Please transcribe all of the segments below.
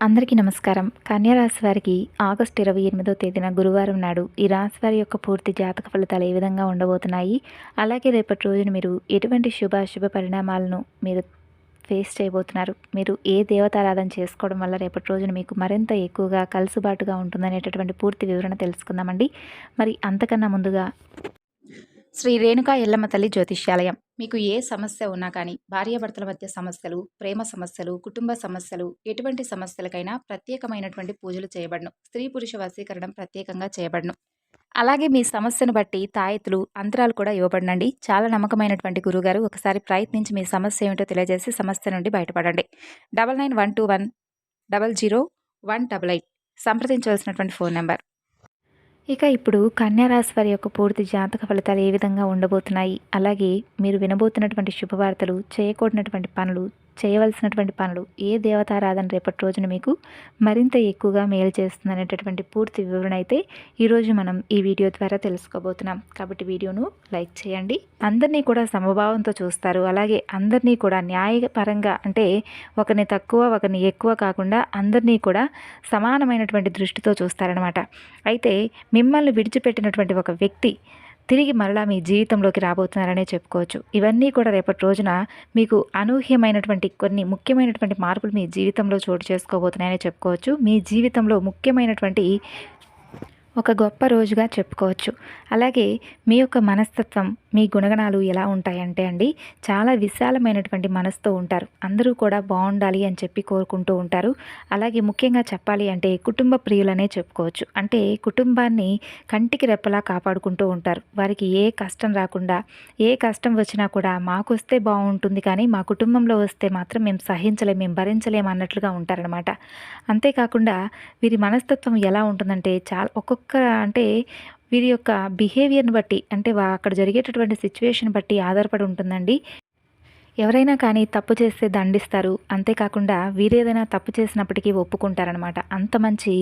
అందరికీ నమస్కారం. కన్యారాశి వారికి ఆగస్టు ఇరవై ఎనిమిదో తేదీన గురువారం నాడు ఈ రాశి వారి యొక్క పూర్తి జాతక ఫలితాలు ఏ విధంగా ఉండబోతున్నాయి? అలాగే రేపటి రోజున మీరు ఎటువంటి శుభ పరిణామాలను మీరు ఫేస్ చేయబోతున్నారు? మీరు ఏ దేవతారాధన చేసుకోవడం వల్ల రేపటి రోజున మీకు మరింత ఎక్కువగా కలుసుబాటుగా ఉంటుందనేటటువంటి పూర్తి వివరణ తెలుసుకుందామండి. మరి అంతకన్నా ముందుగా శ్రీ రేణుకా ఎల్లమ్మ తల్లి జ్యోతిష్యాలయం. మీకు ఏ సమస్య ఉన్నా కానీ భార్యాభర్తల మధ్య సమస్యలు ప్రేమ సమస్యలు కుటుంబ సమస్యలు ఎటువంటి సమస్యలకైనా ప్రత్యేకమైనటువంటి పూజలు చేయబడను. స్త్రీ పురుష వశీకరణం ప్రత్యేకంగా చేయబడను. అలాగే మీ సమస్యను బట్టి తాయెత్తులు అంతరాలు కూడా ఇవ్వబడినండి. చాలా నమ్మకమైనటువంటి గురుగారు ఒకసారి ప్రయత్నించి మీ సమస్య ఏమిటో తెలియజేసి సమస్య నుండి బయటపడండి. Double nine one two one double zero one double eight. సంప్రదించవలసినటువంటి phone number. ఇక ఇప్పుడు కన్యారాశి వారి యొక్క పూర్తి జాతక ఫలితాలు ఏ విధంగా ఉండబోతున్నాయి? అలాగే మీరు వినబోతున్నటువంటి శుభవార్తలు చేయకూడనటువంటి పనులు చేయవలసినటువంటి పనులు ఏ దేవతారాధన రేపటి రోజున మీకు మరింత ఎక్కువగా మేలు చేస్తుందనేటటువంటి పూర్తి వివరణ అయితే ఈరోజు మనం ఈ వీడియో ద్వారా తెలుసుకోబోతున్నాం. కాబట్టి వీడియోను లైక్ చేయండి. అందరినీ కూడా సమభావంతో చూస్తారు. అలాగే అందరినీ కూడా న్యాయపరంగా అంటే ఒకరిని తక్కువ ఒకరిని ఎక్కువ కాకుండా అందరినీ కూడా సమానమైనటువంటి దృష్టితో చూస్తారనమాట అయితే మిమ్మల్ని విడిచిపెట్టినటువంటి ఒక వ్యక్తి తిరిగి మరలా మీ జీవితంలోకి రాబోతున్నారనే చెప్పుకోవచ్చు. ఇవన్నీ కూడా రేపటి రోజున మీకు అనూహ్యమైనటువంటి కొన్ని ముఖ్యమైనటువంటి మార్పులు మీ జీవితంలో చోటు చేసుకోబోతున్నాయని చెప్పుకోవచ్చు. మీ జీవితంలో ముఖ్యమైనటువంటి ఒక గొప్ప రోజుగా చెప్పుకోవచ్చు. అలాగే మీ యొక్క మనస్తత్వం మీ గుణగణాలు ఎలా ఉంటాయంటే అండి చాలా విశాలమైనటువంటి మనసుతో ఉంటారు. అందరూ కూడా బాగుండాలి అని చెప్పి కోరుకుంటూ ఉంటారు. అలాగే ముఖ్యంగా చెప్పాలి అంటే కుటుంబ ప్రియులనే చెప్పుకోవచ్చు. అంటే కుటుంబాన్ని కంటికి రెప్పలా కాపాడుకుంటూ ఉంటారు. వారికి ఏ కష్టం రాకుండా ఏ కష్టం వచ్చినా కూడా మాకు వస్తే బాగుంటుంది కానీ మా కుటుంబంలో వస్తే మాత్రం మేము సహించలేం మేము భరించలేము అన్నట్లుగా ఉంటారనమాట అంతేకాకుండా వీరి మనస్తత్వం ఎలా ఉంటుందంటే చాలా ఒక్కొక్క అంటే వీరి యొక్క బిహేవియర్ని బట్టి అంటే అక్కడ జరిగేటటువంటి సిచ్యువేషన్ బట్టి ఆధారపడి ఉంటుందండి. ఎవరైనా కానీ తప్పు చేస్తే దండిస్తారు. అంతేకాకుండా వీరేదైనా తప్పు చేసినప్పటికీ ఒప్పుకుంటారనమాట అంత మంచి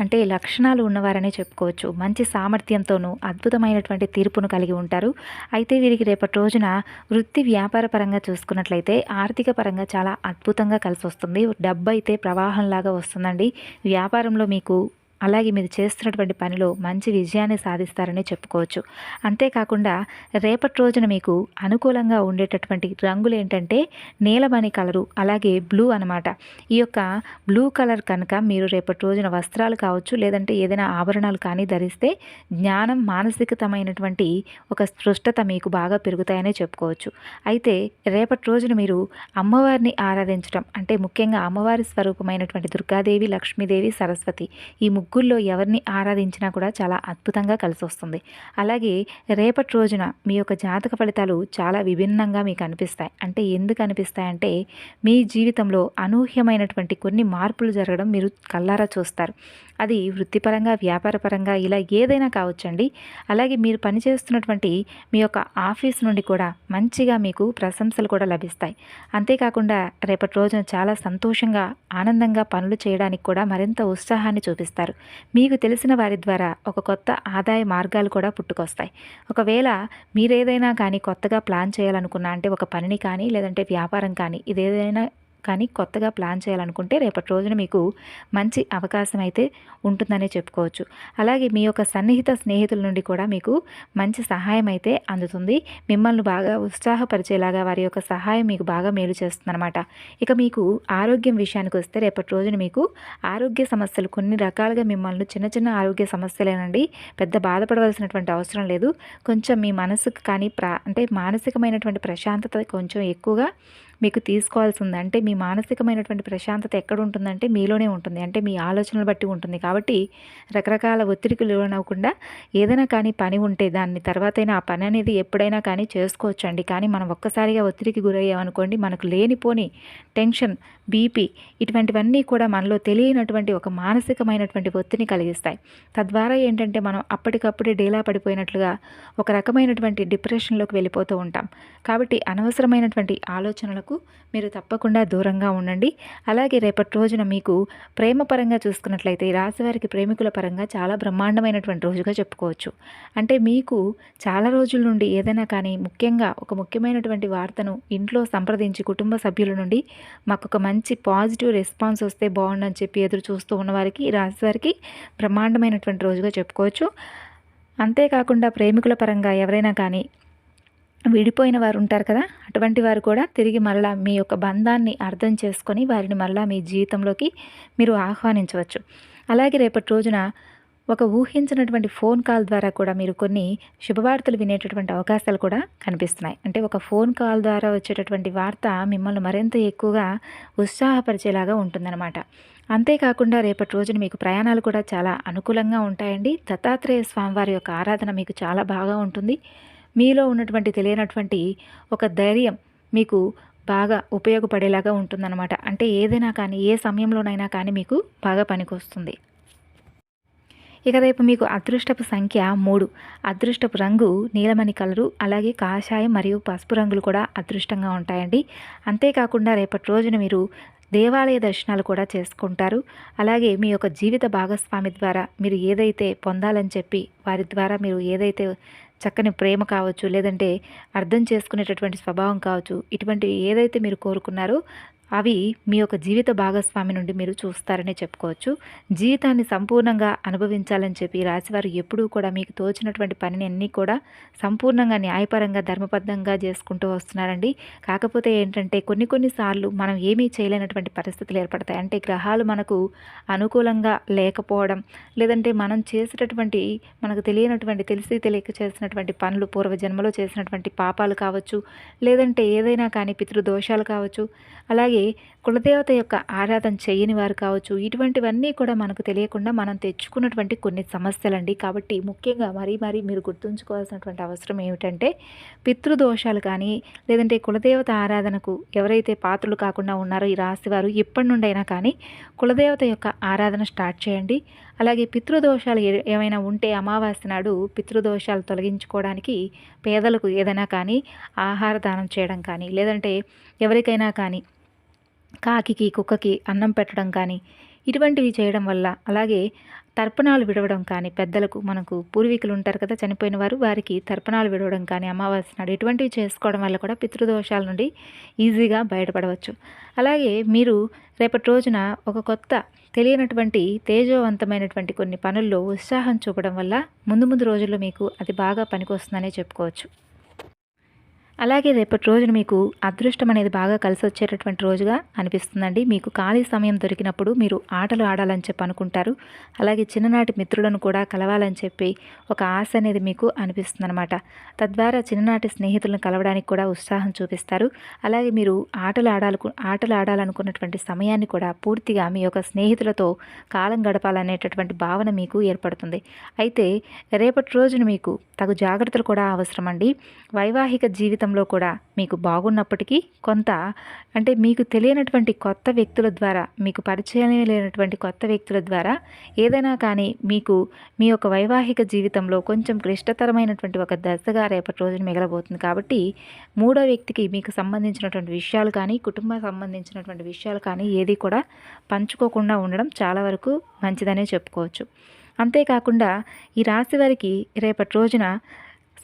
అంటే లక్షణాలు ఉన్నవారనే చెప్పుకోవచ్చు. మంచి సామర్థ్యంతోనూ అద్భుతమైనటువంటి తీర్పును కలిగి ఉంటారు. అయితే వీరికి రేపటి రోజున వృత్తి వ్యాపార పరంగా చూసుకున్నట్లయితే ఆర్థిక పరంగా చాలా అద్భుతంగా కలిసి వస్తుంది డబ్బు అయితే ప్రవాహంలాగా వస్తుందండి. వ్యాపారంలో మీకు అలాగే మీరు చేస్తున్నటువంటి పనిలో మంచి విజయాన్ని సాధిస్తారని చెప్పుకోవచ్చు. అంతేకాకుండా రేపటి రోజున మీకు అనుకూలంగా ఉండేటటువంటి రంగులు ఏంటంటే నీలమణి కలరు అలాగే బ్లూ అనమాట ఈ యొక్క బ్లూ కలర్ కనుక మీరు రేపటి రోజున వస్త్రాలు కావచ్చు లేదంటే ఏదైనా ఆభరణాలు కానీ ధరిస్తే జ్ఞానం మానసికతమైనటువంటి ఒక స్పృష్టత మీకు బాగా పెరుగుతాయనే చెప్పుకోవచ్చు. అయితే రేపటి రోజున మీరు అమ్మవారిని ఆరాధించడం అంటే ముఖ్యంగా అమ్మవారి స్వరూపమైనటువంటి దుర్గాదేవి లక్ష్మీదేవి సరస్వతి ఈ ముగ్గుల్లో ఎవరిని ఆరాధించినా కూడా చాలా అద్భుతంగా కలిసి వస్తుంది. అలాగే రేపటి రోజున మీ యొక్క జాతక ఫలితాలు చాలా విభిన్నంగా మీకు అనిపిస్తాయి. అంటే ఎందుకు అనిపిస్తాయంటే మీ జీవితంలో అనూహ్యమైనటువంటి కొన్ని మార్పులు జరగడం మీరు కల్లారా చూస్తారు. అది వృత్తిపరంగా వ్యాపారపరంగా ఇలా ఏదైనా కావచ్చండి. అలాగే మీరు పనిచేస్తున్నటువంటి మీ యొక్క ఆఫీస్ నుండి కూడా మంచిగా మీకు ప్రశంసలు కూడా లభిస్తాయి. అంతేకాకుండా రేపటి రోజున చాలా సంతోషంగా ఆనందంగా పనులు చేయడానికి కూడా మరింత ఉత్సాహాన్ని చూపిస్తారు. మీకు తెలిసిన వారి ద్వారా ఒక కొత్త ఆదాయ మార్గాలు కూడా పుట్టుకొస్తాయి. ఒకవేళ మీరేదైనా కానీ కొత్తగా ప్లాన్ చేయాలనుకున్నా అంటే ఒక పనిని కానీ లేదంటే వ్యాపారం కానీ ఇదేదైనా కానీ కొత్తగా ప్లాన్ చేయాలనుకుంటే రేపటి రోజున మీకు మంచి అవకాశం అయితే ఉంటుందనే చెప్పుకోవచ్చు. అలాగే మీ యొక్క సన్నిహిత స్నేహితుల నుండి కూడా మీకు మంచి సహాయం అయితే అందుతుంది. మిమ్మల్ని బాగా ఉత్సాహపరిచేలాగా వారి యొక్క సహాయం మీకు బాగా మేలు చేస్తుందన్నమాట. ఇక మీకు ఆరోగ్యం విషయానికి వస్తే రేపటి రోజున మీకు ఆరోగ్య సమస్యలు కొన్ని రకాలుగా మిమ్మల్ని చిన్న చిన్న ఆరోగ్య సమస్యలేనండి. పెద్ద బాధపడవలసినటువంటి అవసరం లేదు. కొంచెం మీ మనసుకు కానీ ప్రా అంటే మానసికమైనటువంటి ప్రశాంతత కొంచెం ఎక్కువగా మీకు తీసుకోవాల్సి ఉంది అంటే మీ మానసికమైనటువంటి ప్రశాంతత ఎక్కడ ఉంటుందంటే మీలోనే ఉంటుంది. అంటే మీ ఆలోచనలు బట్టి ఉంటుంది. కాబట్టి రకరకాల ఒత్తిడికి లోనవ్వకుండా ఏదైనా కానీ పని ఉంటే దాన్ని తర్వాతైనా ఆ పని అనేది ఎప్పుడైనా కానీ చేసుకోవచ్చు అండి కానీ మనం ఒక్కసారిగా ఒత్తిడికి గురయ్యామనుకోండి మనకు లేనిపోని టెన్షన్ బీపీ ఇటువంటివన్నీ కూడా మనలో తెలియనటువంటి ఒక మానసికమైనటువంటి ఒత్తిడిని కలిగిస్తాయి. తద్వారా ఏంటంటే మనం అప్పటికప్పుడే డేలా పడిపోయినట్లుగా ఒక రకమైనటువంటి డిప్రెషన్లోకి వెళ్ళిపోతూ ఉంటాం. కాబట్టి అనవసరమైనటువంటి ఆలోచనలకు వరకు మీరు తప్పకుండా దూరంగా ఉండండి. అలాగే రేపటి రోజున మీకు ప్రేమ పరంగా చూసుకున్నట్లయితే ఈ రాశి వారికి ప్రేమికుల పరంగా చాలా బ్రహ్మాండమైనటువంటి రోజుగా చెప్పుకోవచ్చు. అంటే మీకు చాలా రోజుల నుండి ఏదైనా కానీ ముఖ్యంగా ఒక ముఖ్యమైనటువంటి వార్తను ఇంట్లో సంప్రదించి కుటుంబ సభ్యుల నుండి మాకు ఒక మంచి పాజిటివ్ రెస్పాన్స్ వస్తే బాగుండని చెప్పి ఎదురు చూస్తూ ఉన్నవారికి ఈ రాశి వారికి బ్రహ్మాండమైనటువంటి రోజుగా చెప్పుకోవచ్చు. అంతేకాకుండా ప్రేమికుల పరంగా ఎవరైనా కానీ విడిపోయిన వారు ఉంటారు కదా అటువంటి వారు కూడా తిరిగి మరలా మీ యొక్క బంధాన్ని అర్థం చేసుకొని వారిని మరలా మీ జీవితంలోకి మీరు ఆహ్వానించవచ్చు. అలాగే రేపటి రోజున ఒక ఊహించినటువంటి ఫోన్ కాల్ ద్వారా కూడా మీరు కొన్ని శుభవార్తలు వినేటటువంటి అవకాశాలు కూడా కనిపిస్తున్నాయి. అంటే ఒక ఫోన్ కాల్ ద్వారా వచ్చేటటువంటి వార్త మిమ్మల్ని మరింత ఎక్కువగా ఉత్సాహపరిచేలాగా ఉంటుందన్నమాట. అంతేకాకుండా రేపటి రోజున మీకు ప్రయాణాలు కూడా చాలా అనుకూలంగా ఉంటాయండి. దత్తాత్రేయ స్వామివారి యొక్క ఆరాధన మీకు చాలా బాగా ఉంటుంది. మీలో ఉన్నటువంటి తెలియనటువంటి ఒక ధైర్యం మీకు బాగా ఉపయోగపడేలాగా ఉంటుందన్నమాట. అంటే ఏదైనా కానీ ఏ సమయంలోనైనా కానీ మీకు బాగా పనికొస్తుంది. ఇక రేపు మీకు అదృష్టపు సంఖ్య మూడు. అదృష్టపు రంగు నీలమణి కలరు అలాగే కాషాయం మరియు పసుపు రంగులు కూడా అదృష్టంగా ఉంటాయండి. అంతేకాకుండా రేపటి రోజున మీరు దేవాలయ దర్శనాలు కూడా చేసుకుంటారు. అలాగే మీ యొక్క జీవిత భాగస్వామి ద్వారా మీరు ఏదైతే పొందాలని చెప్పి వారి ద్వారా మీరు ఏదైతే చక్కని ప్రేమ కావచ్చు లేదంటే అర్థం చేసుకునేటటువంటి స్వభావం కావచ్చు ఇటువంటివి ఏదైతే మీరు కోరుకున్నారో అవి మీ యొక్క జీవిత భాగస్వామి నుండి మీరు చూస్తారనే చెప్పుకోవచ్చు. జీవితాన్ని సంపూర్ణంగా అనుభవించాలని చెప్పి రాశివారు ఎప్పుడూ కూడా మీకు తోచినటువంటి పనిని అన్నీ కూడా సంపూర్ణంగా న్యాయపరంగా ధర్మబద్ధంగా చేసుకుంటూ వస్తున్నారండి. కాకపోతే ఏంటంటే కొన్ని కొన్నిసార్లు మనం ఏమీ చేయలేనటువంటి పరిస్థితులు ఏర్పడతాయి. అంటే గ్రహాలు మనకు అనుకూలంగా లేకపోవడం లేదంటే మనం చేసేటటువంటి మనకు తెలియనటువంటి తెలిసి తెలియక చేసినటువంటి పనులు పూర్వజన్మలో చేసినటువంటి పాపాలు కావచ్చు లేదంటే ఏదైనా కానీ పితృదోషాలు కావచ్చు అలాగే కులదేవత యొక్క ఆరాధన చేయని వారు కావచ్చు ఇటువంటివన్నీ కూడా మనకు తెలియకుండా మనం తెచ్చుకున్నటువంటి కొన్ని సమస్యలండి. కాబట్టి ముఖ్యంగా మరీ మరీ మీరు గుర్తుంచుకోవాల్సినటువంటి అవసరం ఏమిటంటే పితృదోషాలు కానీ లేదంటే కులదేవత ఆరాధనకు ఎవరైతే పాత్రలు కాకుండా ఉన్నారో ఈ రాశివారు ఎప్పటి నుండైనా కానీ కులదేవత యొక్క ఆరాధన స్టార్ట్ చేయండి. అలాగే పితృదోషాలు ఏమైనా ఉంటే అమావాస్య నాడు పితృదోషాలు తొలగించుకోవడానికి పేదలకు ఏదైనా కానీ ఆహార దానం చేయడం కానీ లేదంటే ఎవరికైనా కానీ కాకికి కుక్కకి అన్నం పెట్టడం కానీ ఇటువంటివి చేయడం వల్ల అలాగే తర్పణాలు విడవడం కానీ పెద్దలకు మనకు పూర్వీకులు ఉంటారు కదా చనిపోయిన వారు వారికి తర్పణాలు విడవడం కానీ అమావాస్య నాడు ఇటువంటివి చేసుకోవడం వల్ల కూడా పితృదోషాల నుండి ఈజీగా బయటపడవచ్చు. అలాగే మీరు రేపటి రోజున ఒక కొత్త తెలియనటువంటి తేజోవంతమైనటువంటి కొన్ని పనుల్లో ఉత్సాహం చూపడం వల్ల ముందు ముందు రోజుల్లో మీకు అది బాగా పనికొస్తుందనే చెప్పుకోవచ్చు. అలాగే రేపటి రోజున మీకు అదృష్టం అనేది బాగా కలిసి వచ్చేటటువంటి రోజుగా అనిపిస్తుందండి. మీకు ఖాళీ సమయం దొరికినప్పుడు మీరు ఆటలు ఆడాలని చెప్పి అనుకుంటారు. అలాగే చిన్ననాటి మిత్రులను కూడా కలవాలని చెప్పి ఒక ఆశ అనేది మీకు అనిపిస్తుందన్నమాట. తద్వారా చిన్ననాటి స్నేహితులను కలవడానికి కూడా ఉత్సాహం చూపిస్తారు. అలాగే మీరు ఆటలు ఆడాలకు ఆటలు ఆడాలనుకున్నటువంటి సమయాన్ని కూడా పూర్తిగా మీ యొక్క స్నేహితులతో కాలం గడపాలనేటటువంటి భావన మీకు ఏర్పడుతుంది. అయితే రేపటి రోజున మీకు తగు జాగ్రత్తలు కూడా అవసరమండి. వైవాహిక జీవితం జీవితంలో కూడా మీకు బాగున్నప్పటికీ కొంత అంటే మీకు తెలియనటువంటి కొత్త వ్యక్తుల ద్వారా మీకు పరిచయం లేనటువంటి కొత్త వ్యక్తుల ద్వారా ఏదైనా కానీ మీకు మీ యొక్క వైవాహిక జీవితంలో కొంచెం క్లిష్టతరమైనటువంటి ఒక దశగా రేపటి రోజున మిగలబోతుంది. కాబట్టి మూడో వ్యక్తికి మీకు సంబంధించినటువంటి విషయాలు కానీ కుటుంబం సంబంధించినటువంటి విషయాలు కానీ ఏది కూడా పంచుకోకుండా ఉండడం చాలా వరకు మంచిదనే చెప్పుకోవచ్చు. అంతేకాకుండా ఈ రాశి వారికి రేపటి రోజున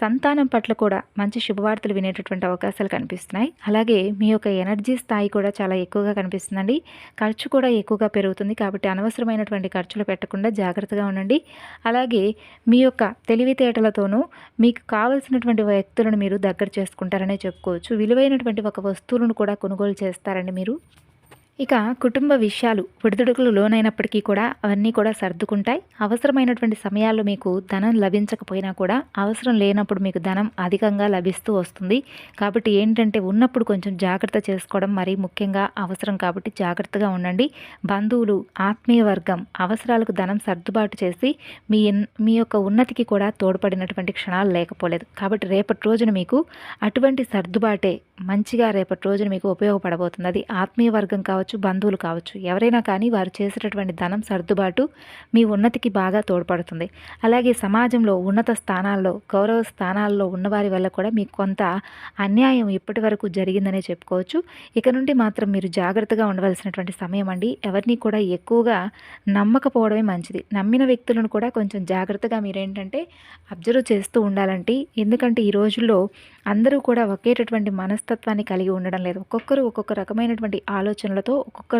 సంతానం పట్ల కూడా మంచి శుభవార్తలు వినేటటువంటి అవకాశాలు కనిపిస్తున్నాయి. అలాగే మీ యొక్క ఎనర్జీ స్థాయి కూడా చాలా ఎక్కువగా కనిపిస్తుందండి. ఖర్చు కూడా ఎక్కువగా పెరుగుతుంది కాబట్టి అనవసరమైనటువంటి ఖర్చులు పెట్టకుండా జాగ్రత్తగా ఉండండి. అలాగే మీ యొక్క తెలివితేటలతోనూ మీకు కావలసినటువంటి వ్యక్తులను మీరు దగ్గర చేసుకుంటారనే చెప్పుకోవచ్చు. విలువైనటువంటి ఒక వస్తువులను కూడా కొనుగోలు చేస్తారండి మీరు. ఇక కుటుంబ విషయాలు ఒడిదుడుకులు లోనైనప్పటికీ కూడా అవన్నీ కూడా సర్దుకుంటాయి. అవసరమైనటువంటి సమయాల్లో మీకు ధనం లభించకపోయినా కూడా అవసరం లేనప్పుడు మీకు ధనం అధికంగా లభిస్తూ వస్తుంది. కాబట్టి ఏంటంటే ఉన్నప్పుడు కొంచెం జాగ్రత్త చేసుకోవడం మరీ ముఖ్యంగా అవసరం కాబట్టి జాగ్రత్తగా ఉండండి. బంధువులు ఆత్మీయ వర్గం అవసరాలకు ధనం సర్దుబాటు చేసి మీ మీ యొక్క ఉన్నతికి కూడా తోడ్పడినటువంటి క్షణాలు లేకపోలేదు. కాబట్టి రేపటి రోజున మీకు అటువంటి సర్దుబాటే మంచిగా రేపటి రోజున మీకు ఉపయోగపడబోతుంది. అది ఆత్మీయ వర్గం కావచ్చు కావచ్చు బంధువులు కావచ్చు ఎవరైనా కానీ వారు చేసేటటువంటి ధనం సర్దుబాటు మీ ఉన్నతికి బాగా తోడ్పడుతుంది. అలాగే సమాజంలో ఉన్నత స్థానాల్లో గౌరవ స్థానాల్లో ఉన్నవారి వల్ల కూడా మీకు కొంత అన్యాయం ఇప్పటి వరకు జరిగిందనే చెప్పుకోవచ్చు. ఇక నుండి మాత్రం మీరు జాగ్రత్తగా ఉండవలసినటువంటి సమయం అండి. ఎవరిని కూడా ఎక్కువగా నమ్మకపోవడమే మంచిది. నమ్మిన వ్యక్తులను కూడా కొంచెం జాగ్రత్తగా మీరేంటంటే అబ్జర్వ్ చేస్తూ ఉండాలంటే ఎందుకంటే ఈ రోజుల్లో అందరూ కూడా ఒకేటటువంటి మనస్తత్వాన్ని కలిగి ఉండడం లేదు. ఒక్కొక్కరు ఒక్కొక్క రకమైనటువంటి ఆలోచనలతో ఒక్కొక్క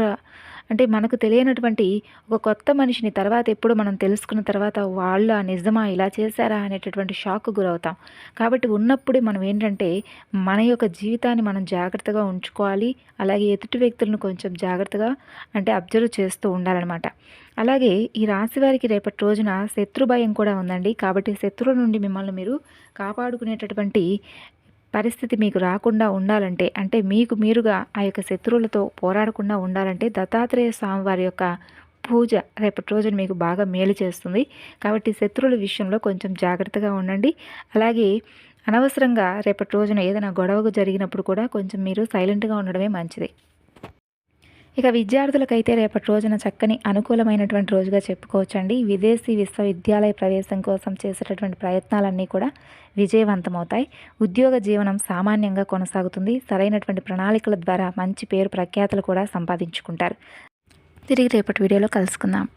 అంటే మనకు తెలియనటువంటి ఒక కొత్త మనిషిని తర్వాత ఎప్పుడు మనం తెలుసుకున్న తర్వాత వాళ్ళ నిజమా ఇలా చేశారా అనేటటువంటి షాక్ గురవుతాం. కాబట్టి ఉన్నప్పుడే మనం ఏంటంటే మన యొక్క జీవితాన్ని మనం జాగ్రత్తగా ఉంచుకోవాలి. అలాగే ఎదుటి వ్యక్తులను కొంచెం జాగ్రత్తగా అంటే అబ్జర్వ్ చేస్తూ ఉండాలన్నమాట. అలాగే ఈ రాశి వారికి రేపటి రోజున శత్రు భయం కూడా ఉందండి. కాబట్టి శత్రువుల నుండి మిమ్మల్ని మీరు కాపాడుకునేటటువంటి పరిస్థితి మీకు రాకుండా ఉండాలంటే అంటే మీకు మీరుగా ఆ యొక్క శత్రువులతో పోరాడకుండా ఉండాలంటే దత్తాత్రేయ స్వామి వారి యొక్క పూజ రేపటి రోజున మీకు బాగా మేలు చేస్తుంది. కాబట్టి శత్రువుల విషయంలో కొంచెం జాగ్రత్తగా ఉండండి. అలాగే అనవసరంగా రేపటి రోజున ఏదైనా గొడవకు జరిగినప్పుడు కూడా కొంచెం మీరు సైలెంట్గా ఉండడమే మంచిది. ఇక విద్యార్థులకైతే రేపటి రోజున చక్కని అనుకూలమైనటువంటి రోజుగా చెప్పుకోవచ్చండి. విదేశీ విశ్వవిద్యాలయ ప్రవేశం కోసం చేసేటటువంటి ప్రయత్నాలన్నీ కూడా విజయవంతమవుతాయి. ఉద్యోగ జీవనం సామాన్యంగా కొనసాగుతుంది. సరైనటువంటి ప్రణాళికల ద్వారా మంచి పేరు ప్రఖ్యాతులు కూడా సంపాదించుకుంటారు. తిరిగి రేపటి వీడియోలో కలుసుకుందాం.